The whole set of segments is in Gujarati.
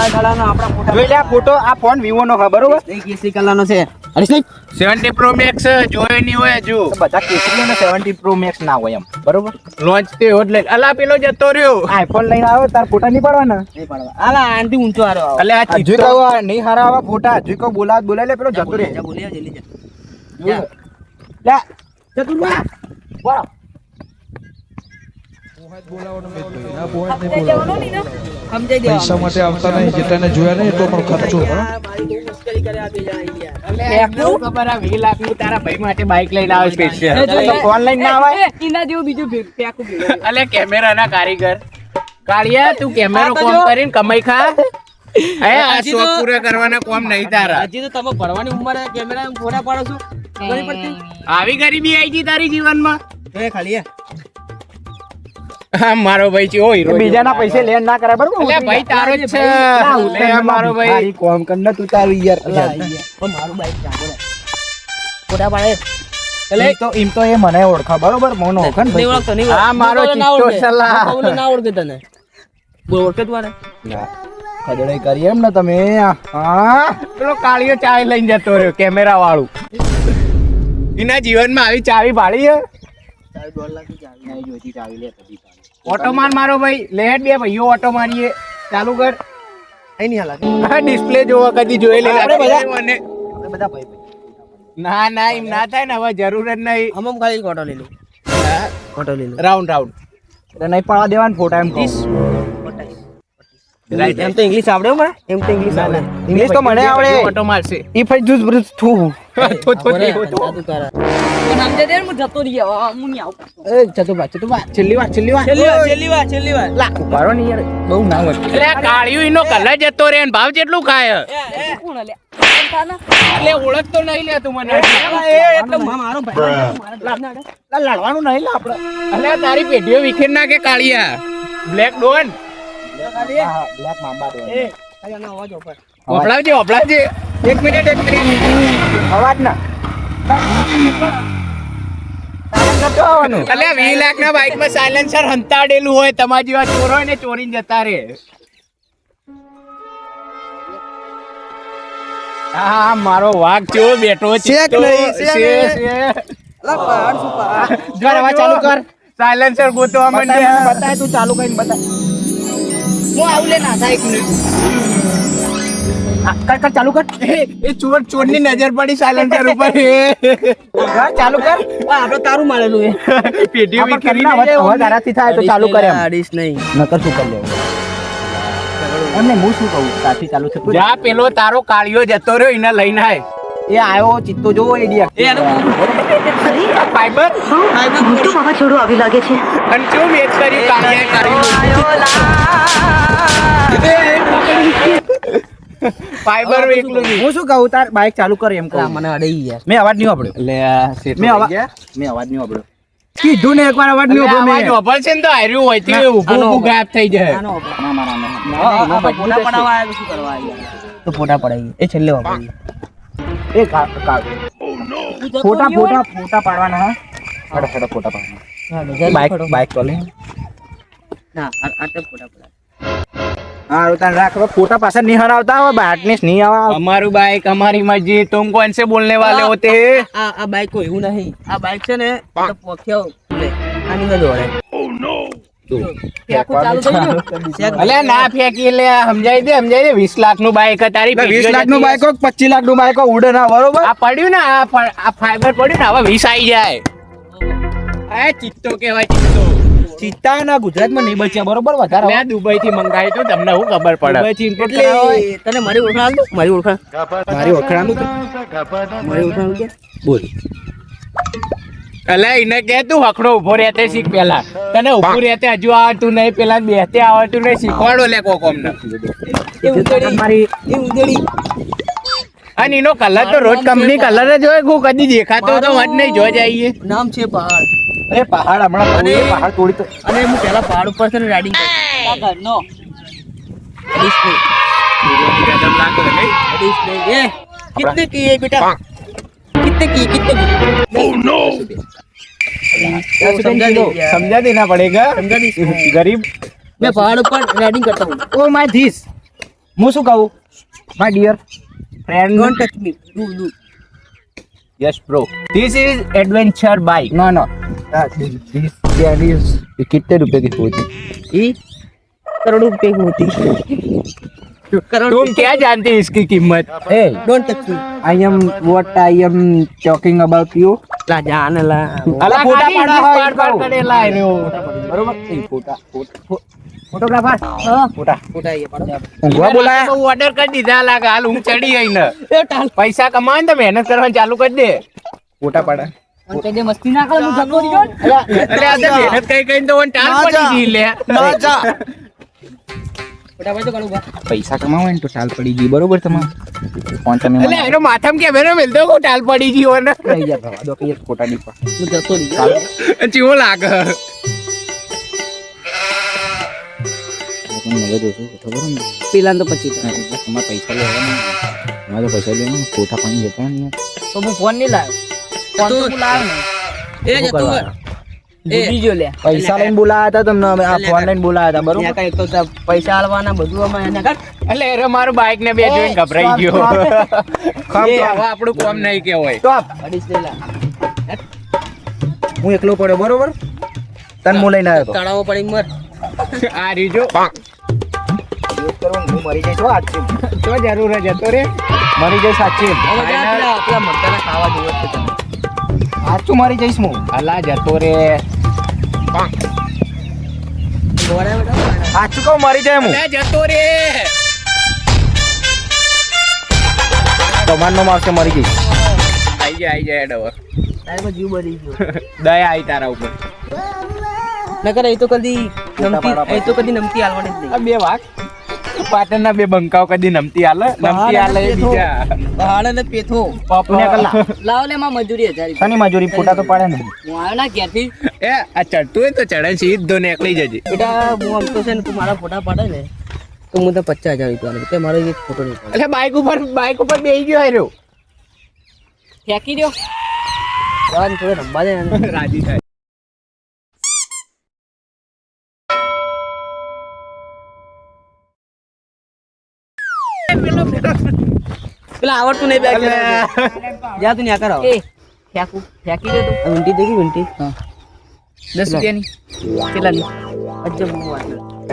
કાળા કાળાનો આપણા ફોટા. જોઈ લે આ ફોટો આ ફોન વિવો નો હા બરોબર? કેસરી કલરનો છે. અરે સાહેબ સેવન્ટી પ્રો મેક્સ જોયો નહીં હોય બધા કેસરી અને સેવન્ટી પ્રો મેક્સ ના હોય એમ બરોબર? લોન્ચ તે હોત લઈ અલા પેલો જતો રહ્યો. આઈફોન લઈને આવ્યો તાર ફોટા નહીં પાડવાના? નહીં પડવા. આલા આનથી ઊંચો આવો. અલે આ હજુ ચિત્રો નહીં હારા આવા ફોટા. હજુ કહું બોલાવ બોલાય લે પેલો જતો રહ્યો જા જલ્દી જા. લે. જતું બા બોલો પૈસા માટે આવતા નહીં જેટલાને જોયા નહીં એટલો પણ ખર્ચો બરાબર? આ મારી બહુ મુશ્કેલી કરે આ બે જણા અહીંયા. અલે લાખનું કારીગર કાળિયા તું કેમેરો કોમ કરીને કમાઈ ખા કેમેરા આવી ગરીબી આવી ગઈ તારી જીવનમાં. મારો ભાઈ છે ઓ હીરો બીજાના પૈસે લેન ના કરાય બરોબર? અલે ભાઈ તારો જ છે. ના, લે મારો ભાઈ. કોમ કર ને તું તારું યાર. મારું બાઈક ચાલે ને. ફોટા પાડે. એમ તો એમ તો એ મને ઓળખા બરોબર? મને ઓળખે ને નહીં ઓળખતો, નહીં આ મારો ચિત્તો સલા સલાહ. ના ઓળખે તને. બોલ, ઓળખે તું આને? ખડડાઈ કરી એમ ને તમે હા. પેલો કાળિયો ચાય લઈને જતો રહ્યો કેમેરા વાળું એના જીવનમાં આવી ચાવી ભાળી હે. ઓટો માર મારો ભાઈ. લેહેડ બે ભાઈઓ ઓટો મારીએ. ચાલુ કર. અહીં નહીં હાલા. હા ડિસ્પ્લે જોવા કદી જોયેલી આપણે બધા- મને બધા ભાઈ ના ના એમ ના થાય ને હવે જરૂર જ નહીં. આમ ખાલી ફોટો લઈ લઉં. ફોટો લઈ લઉં. રાઉન્ડ રાઉન્ડ નહીં પાડવા દેવાનું ફોટા એમ કહું. એમ તો ઇંગ્લિશ આવડે મને એમ તો ઇંગ્લિશ આવડે. ઇંગ્લિશ તો મને આવડે. ઓટો મારશે. ઈ ફાઈ જુઝ બ્રુઝ થુ. તો તો બરાબર, તો તારા. સમજે દે ને, હું જતો રહી જાઉં. આ હું નહીં આવું. એ ચતુબા ચતુબા છેલ્લી વાર છેલ્લી વાર. છેલ્લી વાર છેલ્લી વાર છેલ્લી વાર. લા ઉભારો નહીં યાર. બહુ ના હોય. એટલે કાળિયું ઈનો કલર જતો રહે ને ભાવ કેટલું ખાય. કોણ લે? એટલે ઓળખતો નહીં લે તું મને. એ, એટલે મારો ભાઈ. લડવાનું નહીં લે આપણે. અલ્યા તારી પેઢીઓ વિખેર નાખે કાળિયા. Black don. હા, હા, દો. એ, ખાલી આનો અવાજ ઉપર. ઓપડાવજે ઓપડાવજે એક મિનિટ એક મિનિટ. અવાજ ના નતો આવવાનું લાખ ના બાઇકમાં સાયલેન્સર હંતાડેલું હોય તમારા જેવા ચોર હોય ને ચોરીને જતા રે. હા મારો વાઘ ચેવો બેઠો છે ચાલુ કર. સાયલેન્સર ગોતવા બતાય માંડ્યા. બતાય તું ચાલુ કરીને બતાય. હું આવું લે ના થાય એક મિનિટ. કર કર ચાલુ કર એ એ ચોર ચોરની નજર પડી સાયલેન્સર ઉપર એ ચાલુ કર આપડે તારું મારેલું એ. પેઢીઓ બી કરી કરના હવે તારાથી થાય તો ચાલુ કર એમ અડીશ નહીં. નકર શું કરી લેવું એમને હું શું કહું તારથી ચાલુ છે જા પેલો તારો કાળિયો જતો રહ્યો એને લઈને આય। એ આવ્યો ચિત્તો જોવો એડિયા એ એનો ફાઈબર મોટું વાવાઝોડું આવી લાગે છે. અને જો મેચ કરી કાળિયાએ કર્યું ફાઈબર એકલું. હું શું કહું? તાર બાઇક ચાલુ કર એમ કહું. મને અડે ગયા મેં અવાજ નહીં સાંભળ્યો લે મેં અવાજ મેં અવાજ નહીં વાપર્યો. કીધું ને એકવાર અવાજ નહીં ઊભો મેં. અવાજ છે ને તો આર્યું હોય તે ઊભો ઊભો ગાયબ થઈ જાય. આ ફોટા મજબૂત પડાવવા આવ્યા શું કરવા આવ્યા? તો ફોટા પડાવીએ. એ છેલ્લે વાપરીએ. એ ફોટા ફોટા ફોટા પાડવાના હા? હડો હડો ફોટા પાડવાના. બાઇક બાઇક તો લે ના આટલે ફોટા પાડ. હા ઉતાર રાખો ફોટા પાછા નહીં હરાવતા હવે બાટને નહીં આવા. અમારું બાઇક અમારી મરજી. તુમ કોણ સે બોલને વાલે હોતે? આ આ કોઈ એવું નહીં. આ બાઈક છે ને પોખ્યો. આની મેં દોડે. ના ફેંકી લે સમજાઈ દે સમજાય દે. વીસ લાખનું બાઈક તારી વીસ લાખનું બાઈક પચીસ લાખનું બાઇક ઉડે ના બરોબર? આ પડ્યું ને આ ફાઈબર પડ્યું ને હવે વીસ આવી જાય. આ ચિત્તો કેવાય ચિત્તો. ચિત્તા ના ગુજરાતમાં નહીં બચ્યા બરોબર? વધારે મેં દુબઈ થી મંગાવ્યું હતું તમને હું ખબર પડે. એટલે તને મારી ઓળખાણ મારી ઓળખાણ? મારી ઓળખાણ મારી ઓળખાણ બોલ. અલા એને કે તું હકડો ઊભો રહેતે શીખ પેલા. તને ઊભો રહેતે હજુ આવડતું નહીં પેલા બેહતે આવડતું નહીં શીખવાડો લે કોક અમને એ ઉદડી મારી એ ઉદડી અને એનો કલર તો રોજ કંપની કલર જ હોય કોઈ કદી દેખાતો તો વાત નહીં જોઈ જઈએ. નામ છે પહાડ. અરે પહાડ હમણાં અને પહાડ તોડી તો અને હું પેલા પહાડ ઉપર છે રાઈડિંગ કરું નો ડિસ્પ્લે ડિસ્પ્લે એ કિતને કી બેટા? कितने की कितने की समझा नहीं यार। समझा देना पड़ेगा समझा नहीं गरीब मैं पहाड़ ऊपर राइडिंग करता हूँ ઓ માય ધીસ હું શું કહું my dear friend don't touch me do do yes bro this is adventure bike no no this can is कितने रुपए की होती ये करोड़ों रुपए की होती करोड़ तुम क्या जानते हैं इसकी कीमत ए don't touch me I am what I am talking about you ला जान ला અલા ફોટા ફોટા પાડવા પાડવા હોય પાડ તો. કરેલા એ રહ્યો. बरोबर ए, फोटा फोटा फोटोग्राफर हां फोटा उठा ये पड़ा ઊંઘવા બોલાયા બહુ ઓર્ડર કરી દીધા લાગે હાલ હું ચડી આઈને ए टाल પૈસા કમાવે ને તો મહેનત કરવાનું ચાલુ કરી દે फोटा पड़ा અને તે જે મસ્તી ના કરે હું જતો રહ્યો ને. અરે આ તો મહેનત કઈ કઈ તો ઓન ટાલ પડી ગઈ લે ફટાફટ તો કાઢું બા. પૈસા કમાવો ને તો ટાલ પડી ગઈ બરોબર તમારે? ફોન તમે એટલે એનો માથામાં કેમેરો મેલતો કહું ટાલ પડી ગઈ ઓને લઈ જા ભવા દો કે એક ફોટા ની પર હું જતો રહ્યો ચીવો લાગે. પેલા તો પછી તમારે પૈસા લેવાના તમારે તો પૈસા લેવાના કોઠા પાણી જતા નહીં તો હું ફોન નહીં લાવ્યો. ફોન તો હું લાવ્યો ને એ જતો કરવા? ભૂલી ગયો લે. પૈસા લઈને બોલાયા હતા તમને અમે આ ફોન લઈને બોલાયા હતા બરોબર? કાંઈ તો તાર પૈસા આલવાના બધું અમે એને કાઢ. એટલે એરો મારું બાઇક ને બે જોઈને ગભરાઈ ગયો. ખમ તો. હવે આપણું કોમ નહીં કે હોય સ્ટોપ. અડીસ લઈ હું? એકલો પડ્યો બરોબર? તન હું લઈને આવ્યો તળાવો પડી મર. આ રીજો. મરી જઈશ સાચી તો જરૂર જ હતો રે. મરી જઈશ સાચી મરચાના ખાવા જેવો છે તને. મારી જઈશ હું અલા જતો રે. આજથી કહું મારી જાય હું જતો રે. તમારનો મારશે મરી જઈશ આઈ જાય આઈ જાય ડવર તારે જીવ બળી ગયો દયા આવી તારા ઉપર. નકર એ તો કદી નમતી એ તો કદી નમતી આલવાની જ આ બે વાત પાટણના બે બંકાઓ કદી નમતી આલે નમતી આલે એ બીજા. પહાડ ને પેથો પુણ્ય કલા. લાવ લે માં મજૂરી હજારી રૂપિયા. મજૂરી? ફોટા તો પાડે ને. હું આવ્યો ના ઘેરથી. એ આ ચડતું હોય તો ચડે સીધો એકલી જજે. બેટા હું આમ તો છે ને તું મારા ફોટા પાડે ને તો હું તો પચાસ હજાર રૂપિયા. તે મારો એક ફોટો નહીં એટલે બાઇક ઉપર બાઇક ઉપર બેસી ગયો હાર્યો ફેંકી દે રાજી થાય. પેલા આવડતું નહીં બેગ. જા તું ન્યા કર એ ફેંકું ફેંકી દે તું. ઊંટી દેખી ઊંટી. હા. દસ રૂપિયાની. કેટલાની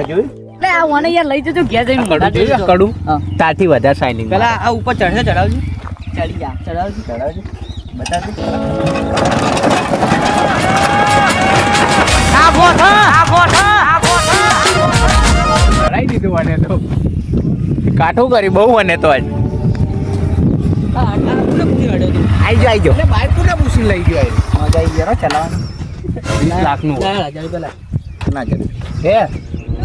અજબ. લે આ મને યાર લઈ જજો ઘેર જઈને કડું જોયું? કડું? હા. તારથી વધારે શાઇનિંગ પેલા આ ઉપર ચડશે ચડાવજો. ચડી જા ચડાવજો. ચડાવજો. બતાવજો. કરાઈ દીધું મને તો. કાઠું કરી બહુ મને તો આજ. આઈ જો એટલે બાઇક કોને પૂછી લઈ ગયો મજા આવી ગયો ચલાવવાનું. વીસ લાખનું. ચાર હજાર રૂપિયા ના જરૂર હે?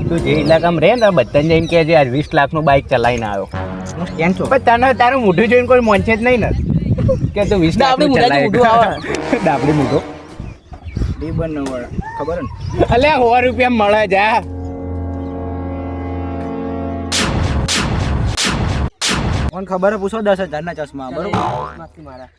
તું જે ઇલાકામાં રહે ને બધાને જઈને કે જે વીસ લાખનું બાઇક ચલાવીને આવ્યો. કેમ છો? પણ તને તારું મોઢું જોઈને કોઈ મોનશે જ નહીં ને. કે તું વીસ લાખનું ચલાવી. મોઢું ડાબડી મોઢો. એ બંને ખબર ને? અલ્યા સો રૂપિયા મળે જા. મને ખબર પૂછો દસ હજાર ના ચશ્મા બરોબર? મારા.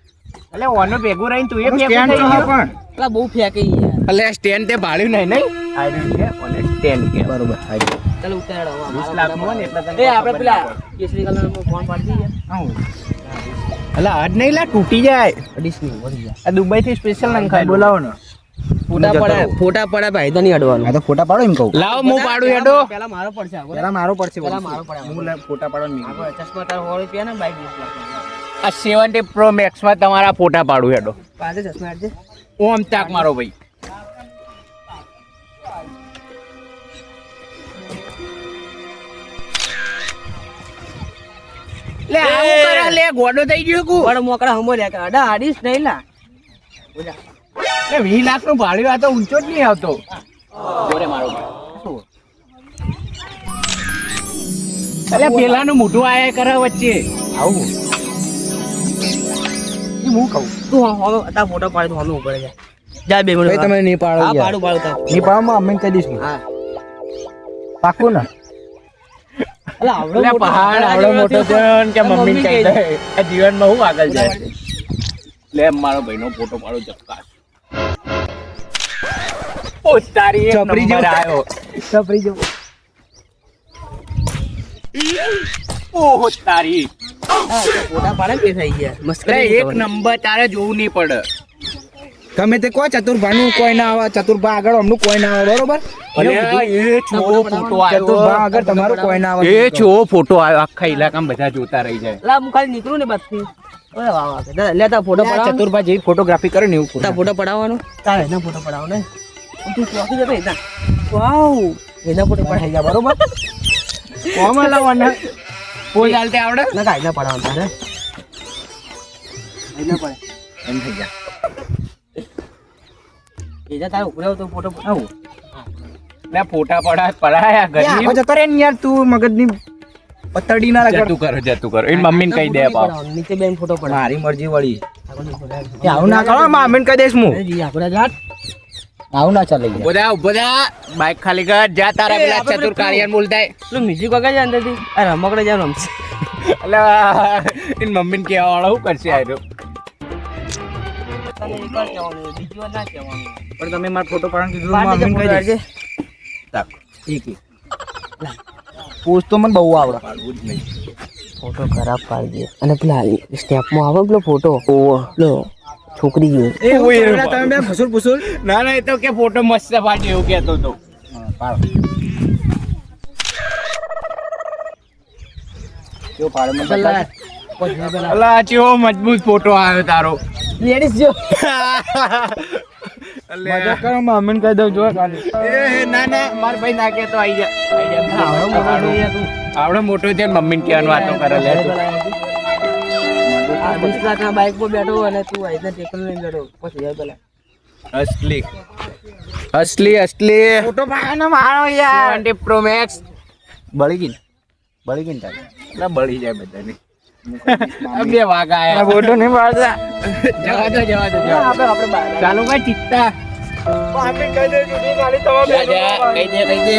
એટલે ઓનો ભેગું રહીને તું એ હું ભેગું થઈ ગયો? પણ. એટલે બહુ ફેંકી યાર. એટલે સ્ટેન્ડ તે ભાડ્યું નહીં નહીં? આ રહ્યું છે ઓને સ્ટેન્ડ કે બરોબર આવી ચાલ ઉતારો હવે લાખ મારા ને એટલે એ આપણે પેલા કેસરી કલર કલરનો ફોન પાડી દઈએ. આવું. એટલે આજ નહીં લા તૂટી જાય. અડીસ નહીં વળી જાય. આ દુબઈ થી સ્પેશિયલ નંખાય બોલાવો ને. ફોટા પડ્યા પડે ફોટા પડ્યા ભાઈ તો નહીં અડવાનું. આ તો ફોટા પાડો એમ કહું. લાવ હું પાડું હેડો. પેલા મારો પડશે આગળ પેલા મારો પડશે પેલા મારો પડે. હું લે ફોટા પાડો નહીં. આગળ ચશ્મા તારો સો રૂપિયા ને બાઈક આ સેવન્ટી પ્રો મેક્સમાં તમારા ફોટા પાડું હેડો. પાસે ચશ્મા આપજે ઓમ તાક મારો ભાઈ. લે આવું કરે લે ગોડો થઈ ગયો કુ. પણ મોકળા હમો લે અડા આડીશ નહીં લા. લે 20 લાખનું ભાડું આ તો ઊંચો જ નહીં આવતો. જોરે મારો ભાઈ. અલે પેલાનું મોઢું આયા કરે વચ્ચે. આવું. હું કહું? તું તાર ફોટો પાડી તું હમે ઉપર જા. જા બે મિનિટ ભાઈ તમે નહીં પાડો હા પાડું પાડું નહીં પાડો માં અમને કહી દઈશું. હા. પાકું ને. મોટો પહાડ આવડો મોટો થયો કે મમ્મી કહી દે જીવનમાં હું આગળ જાય? લે મારો ભાઈનો ફોટો પાડો ચક્કાસ ઓ તારી એક ચપરી નંબર આવ્યો. ચપરી સપરી ઓહો તારી. ફોટા પાડે કે થઈ ગયા. મસ્ત એક નંબર તારે જોવું નહીં પડે. તમે તે કોઈ ચતુરભાનુ કોઈ ના આવે ચતુરભા આગળ અમનું કોઈ ના આવે બરોબર? એ છો ફોટો ચતુરભા આગળ તમારું કોઈ ના આવે. એ છો ફોટો આવ્યો. આખા ઇલાકામાં બધા જોતા રહી જાય. લા હું ખાલી નીકળું ને બાદથી ઓય વાહ વાહ દાદા, ફોટો પડાવો ચતુરભા જેવી ફોટોગ્રાફી કરે ને એવું ફોટો. પડાવવાનો. તારે એના ફોટો પડાવો ને તું ચોકી જતો એના વાવ! એના પોતે પણ થઈ ગયા બરોબર? કોમાં લાવવાના કોઈ ચાલતે આવડે? ના કાંઈ ના પડાવવાનું તારે એના પડે. એમ થઈ ગયા. એના તારે ઉપરે તો ફોટો પડાવું. લે ફોટા પડા પડાયા જતો રે યાર તું મગજની પતડી ના લગાડ. જતું કરો જતું કરો. એની મમ્મીને કહી દે બાપ. નીચે બેન ફોટો પડાવ. મારી મરજી વળી. આવે. ના કરો મમ્મીને કહી દઈશ હું. જી, આપણે જાટ આવું ના ચાલે યાર. બધા બધા બાઈક ખાલી કર. જા તારા પેલા ચતુર કાળિયાન બોલતા. પેલું મ્યુઝિક વગાડે અંદરથી. અરે રમકડે જાવ રમશે એટલે એની મમ્મીને કહેવા વાળા શું કરશે કહેવાનું. પણ તમે મારો ફોટો પાડવાનું કીધું બાર કહી દેજે તાક એક પોસ્ટ તો મને બહુ આવડે. ફોટો ખરાબ પાડી દે. અને પેલા સ્ટેપમાં આવે પેલો ફોટો. પેલો છોકરી જેવું તમે બે ફસુલ ફસુલ? ના ના એ તો કે ફોટો મસ્ત પાડ્યો એવું કહેતો તો. કેવો પાડો. મને અલા ચેવો મજબૂત ફોટો આવ્યો તારો. લેડીઝ જો. મજાક કરો મામીને કહી દઉં જો કાલે એ ના ના માર ભાઈ ના કે તો આઈ જા. આવડો મોટો છે મમ્મીને કહેવાનું વાતો કરે લે વીસ લાખના બાઇક પર બેઠો અને તું આઈને ટેકલ લઈને બેઠો પછી જાય પેલા અસલી અસલી અસલી ફોટો પાડવાનો મારો યાર 70 પ્રો મેક્સ બળી ગઈ ને? બળી ગઈ ને તારી? ના બળી જાય બધાને આ બે વાઘ આ આયા ફોટો નહીં પાડતા જવા દો જવા દો જવા દો. આપણે આપણે બહાર ચાલુ કઈ ચિત્તા મામી કહી દે જુદી ગાડી તમારે જા જા કહી દે કહી દે